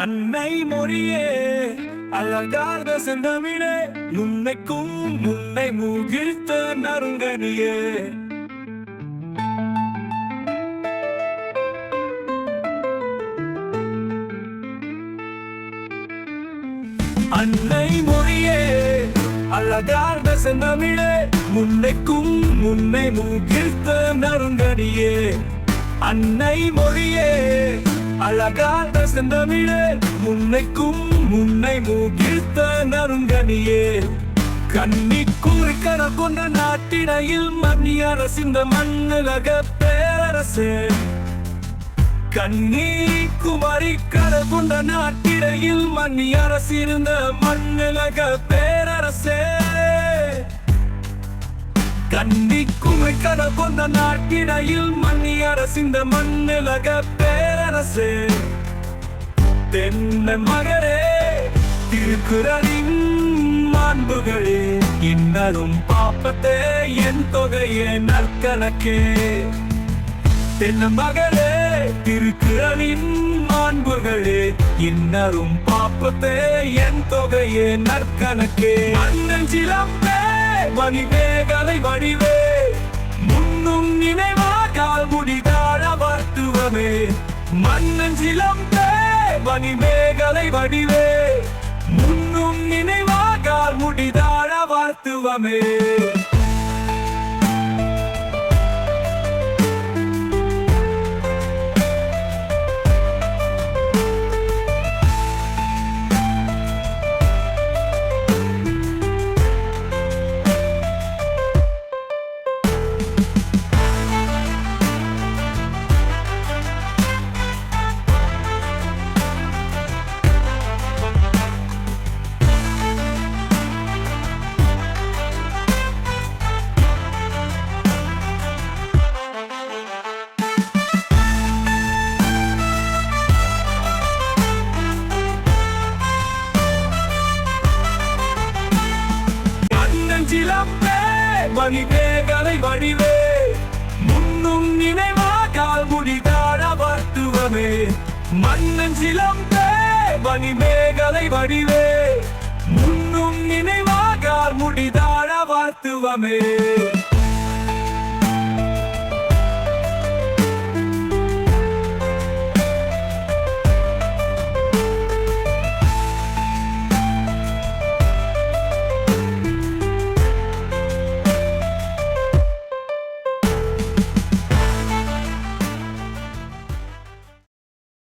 அன்னை மொழியே அழகாக செந்தமிழே முன்னைக்கும் முன்னை முகிழ்த்த நறுங்கனியே. அன்னை மொழியே அழகாக செந்தமிழே முன்னைக்கும் முன்னை முகிழ்த்த நறுங்கனியே. அன்னை மொழியே அழகாக செந்தமிழே முன்னைக்கும் முன்னை முகிழ்த்த நருங்கனியே கண்ணி குறிக்கர கொண்ட நாட்டினையில் மன்னி அரசிந்த மண்ணுலக பேரரசே. கண்ணி குமரி கர கொண்ட நாட்டிடையில் மன்னி அரசிருந்த மண்ணுலக பேரரசே. கண்ணி குமை கொண்ட நாட்டிடையில் மன்னி அரசிந்த மண்ணுலக பேரரசே. தென்ன மகரே திருக்குறளின் மாண்புகளே இன்னரும் பாப்பத்தே என் தொகையே நற்கணக்கே. தென்ன மகளே திருக்குறளின் மாண்புகளே இன்னரும் பாப்பத்தே என் தொகையே நற்கணக்கே. அண்ணன் சிலம்பே வடிவேகலை வடிவே முன்னும் நினைவாகால் முடிதாழ வருத்துவமே மன்னன் சிலம்பே மணி மேகலை வடிவே. முன்னும் நினைவாக முடிதாழ வார்த்துவமே வழிவே வனிவேகலை வழிவே முன்னும் நினைவா நினைவாகால் முடிதாட மன்னன் சிலம்பே வணிமேகலை வடிவே. முன்னும் நினைவாக முடிதாட வாழ்த்துவமே